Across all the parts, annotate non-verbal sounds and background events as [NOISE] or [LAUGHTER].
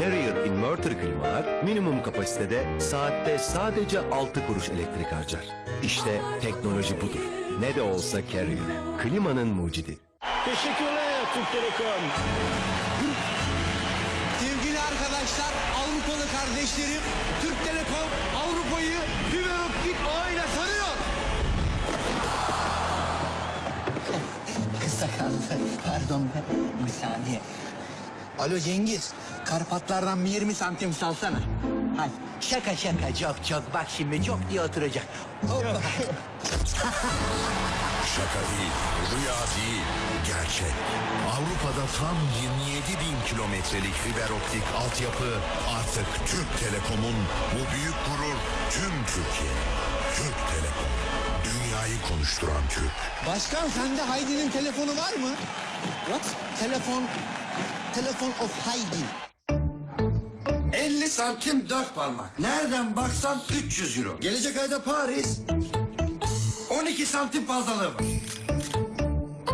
Carrier inverter klimalar minimum kapasitede saatte sadece 6 kuruş elektrik harcar. İşte teknoloji budur. Ne de olsa Carrier. Klimanın mucidi. Teşekkürler Türk Telekom. Sevgili arkadaşlar, Avrupalı kardeşlerim, Türk Pardon bir saniye. Alo Cengiz. Karpatlardan bir 20 santim salsana. Hadi. Şaka şaka çok çok bak şimdi çok diye oturacak. Hoppa. [LAUGHS] Şaka değil, rüya değil, gerçek. Avrupa'da tam 27 bin kilometrelik fiber optik altyapı artık Türk Telekom'un bu büyük gurur tüm Türkiye. Türk Telekom, dünyayı konuşturan Türk. Başkan sende Haydi'nin telefonu var mı? What? Telefon, telefon of Haydi. 50 santim dört parmak. Nereden baksan 300 euro. Gelecek ayda Paris. 12 santim fazlalığı var.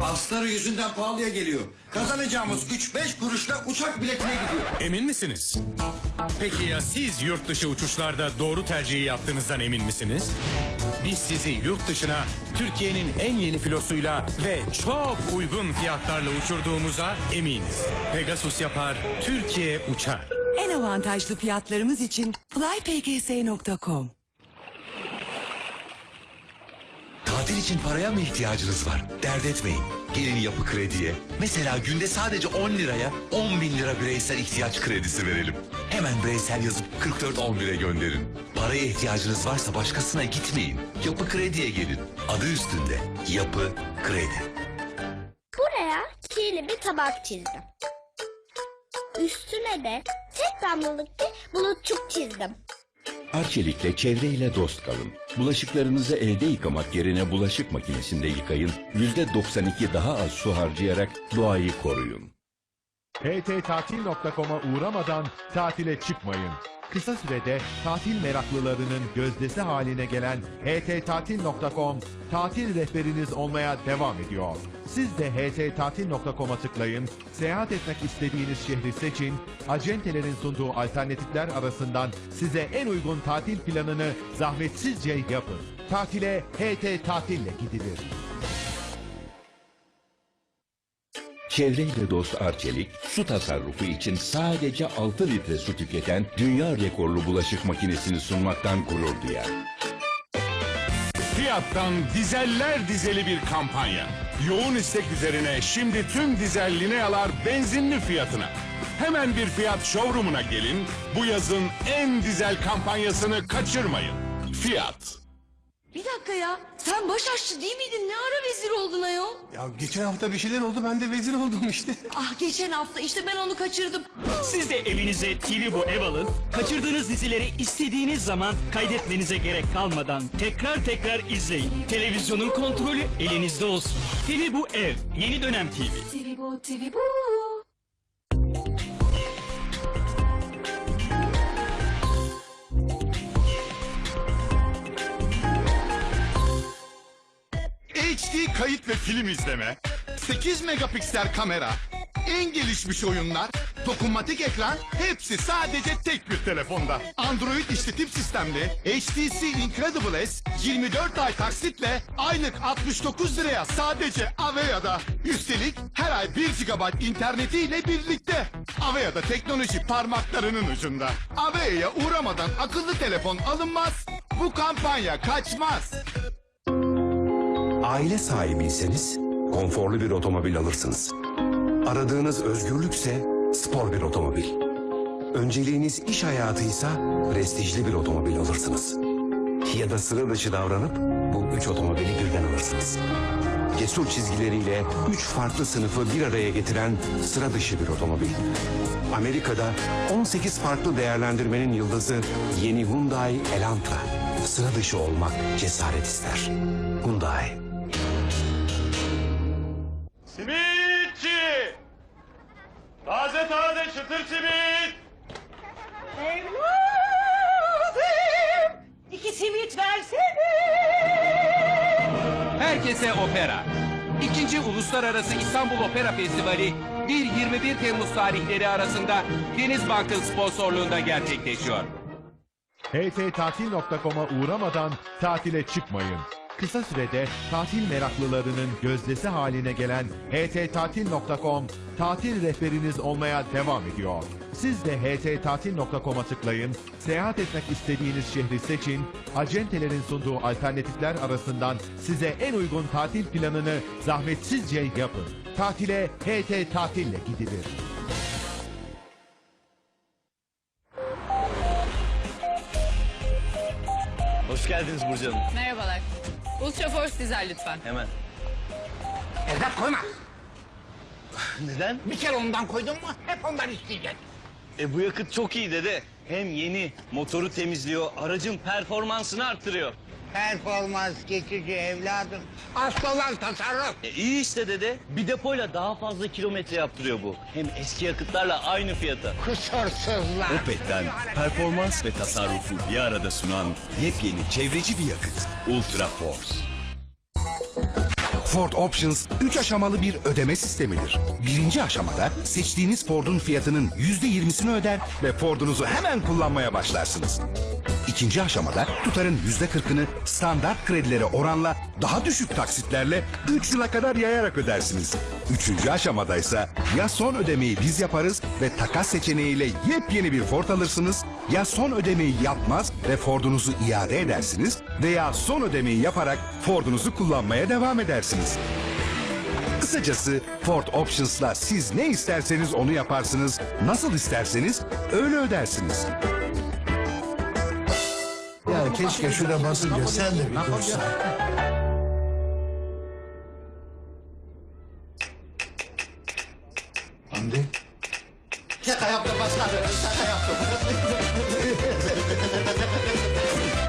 Asları yüzünden pahalıya geliyor. Kazanacağımız 3-5 kuruşla uçak biletine gidiyor. Emin misiniz? Peki ya siz yurt dışı uçuşlarda doğru tercihi yaptığınızdan emin misiniz? Biz sizi yurt dışına Türkiye'nin en yeni filosuyla ve çok uygun fiyatlarla uçurduğumuza eminiz. Pegasus yapar, Türkiye uçar. En avantajlı fiyatlarımız için flypgs.com Tatil için paraya mı ihtiyacınız var? Dert etmeyin. Gelin yapı krediye. Mesela günde sadece 10 liraya 10 bin lira bireysel ihtiyaç kredisi verelim. Hemen bireysel yazıp 4411'e gönderin. Paraya ihtiyacınız varsa başkasına gitmeyin. Yapı krediye gelin. Adı üstünde. Yapı kredi. Buraya kirli bir tabak çizdim. Üstüne de tek damlalık bir bulutçuk çizdim. Arçelik'le çevreyle dost kalın. Bulaşıklarınızı elde yıkamak yerine bulaşık makinesinde yıkayın. %92 daha az su harcayarak doğayı koruyun. httatil.com'a uğramadan tatile çıkmayın. Kısa sürede tatil meraklılarının gözdesi haline gelen httatil.com tatil rehberiniz olmaya devam ediyor. Siz de httatil.com'a tıklayın, seyahat etmek istediğiniz şehri seçin, acentelerin sunduğu alternatifler arasından size en uygun tatil planını zahmetsizce yapın. Tatile HT Tatil'le gidilir. Çevreyle dost Arçelik, su tasarrufu için sadece 6 litre su tüketen dünya rekorlu bulaşık makinesini sunmaktan gurur duyar. Fiyattan dizeller dizeli bir kampanya. Yoğun istek üzerine şimdi tüm dizel linealar benzinli fiyatına. Hemen bir fiyat showroom'una gelin. Bu yazın en dizel kampanyasını kaçırmayın. Fiyat. Bir dakika ya. Sen baş aşçı değil miydin? Ne ara vezir oldun ayol? Ya geçen hafta bir şeyler oldu, ben de vezir oldum işte. Ah geçen hafta işte ben onu kaçırdım. Siz de evinize TV Bu ev alın. Kaçırdığınız dizileri istediğiniz zaman kaydetmenize gerek kalmadan tekrar tekrar izleyin. Televizyonun kontrolü elinizde olsun. TV Bu ev. Yeni dönem TV. TV bu, TV bu. HD kayıt ve film izleme, 8 megapiksel kamera, en gelişmiş oyunlar, dokunmatik ekran hepsi sadece tek bir telefonda. Android işletim sistemli HTC Incredible S 24 ay taksitle aylık 69 liraya sadece Avea'da. Üstelik her ay 1 GB internetiyle birlikte. Avea'da teknoloji parmaklarının ucunda. Avea'ya uğramadan akıllı telefon alınmaz. Bu kampanya kaçmaz. Aile sahibiyseniz konforlu bir otomobil alırsınız. Aradığınız özgürlükse spor bir otomobil. Önceliğiniz iş hayatıysa prestijli bir otomobil alırsınız. Ya da sıra dışı davranıp bu üç otomobili birden alırsınız. Cesur çizgileriyle üç farklı sınıfı bir araya getiren sıra dışı bir otomobil. Amerika'da 18 farklı değerlendirmenin yıldızı yeni Hyundai Elantra. Sıra dışı olmak cesaret ister. Hyundai. Herkese opera. İkinci Uluslararası İstanbul Opera Festivali 1-21 Temmuz tarihleri arasında Denizbank'ın sponsorluğunda gerçekleşiyor. httatil.com'a uğramadan tatile çıkmayın. Kısa sürede tatil meraklılarının gözdesi haline gelen httatil.com tatil rehberiniz olmaya devam ediyor. Siz de httatil.com'a tıklayın, seyahat etmek istediğiniz şehri seçin, acentelerin sunduğu alternatifler arasından size en uygun tatil planını zahmetsizce yapın. Tatile HT Tatil'le gidilir. Hoş geldiniz Burcu Hanım. Merhabalar. Ultra Force dizel lütfen. Hemen. Evlat koyma. Neden? Bir kere ondan koydun mu hep ondan isteyeceksin. E bu yakıt çok iyi dede. Hem yeni, motoru temizliyor, aracın performansını arttırıyor. Performans geçici evladım. Asıl olan tasarruf. E iyi işte dede. Bir depoyla daha fazla kilometre yaptırıyor bu. Hem eski yakıtlarla aynı fiyata. Kusursuzlar. Opet'ten performans ve tasarrufu bir arada sunan yepyeni çevreci bir yakıt. Ultra Force. Ford Options 3 aşamalı bir ödeme sistemidir. Birinci aşamada seçtiğiniz Ford'un fiyatının %20'sini öder ve Ford'unuzu hemen kullanmaya başlarsınız. İkinci aşamada tutarın %40'ını standart kredilere oranla daha düşük taksitlerle 3 yıla kadar yayarak ödersiniz. Üçüncü aşamada ise ya son ödemeyi biz yaparız ve takas seçeneğiyle yepyeni bir Ford alırsınız ya son ödemeyi yapmaz ve Ford'unuzu iade edersiniz veya son ödemeyi yaparak Ford'unuzu kullanmaya devam edersiniz. Kısacası Ford Options'la siz ne isterseniz onu yaparsınız, nasıl isterseniz öyle ödersiniz. Ya keşke şuna basınca sen de bir dursan. Hamdi. Şaka yaptım başkanım. Şaka yaptım.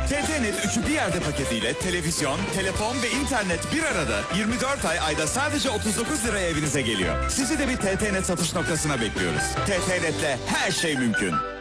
TTNet üçü bir yerde paketiyle televizyon, telefon ve internet bir arada 24 ay ayda sadece 39 liraya evinize geliyor. Sizi de bir TTNet satış noktasına bekliyoruz. TTNet'le her şey mümkün.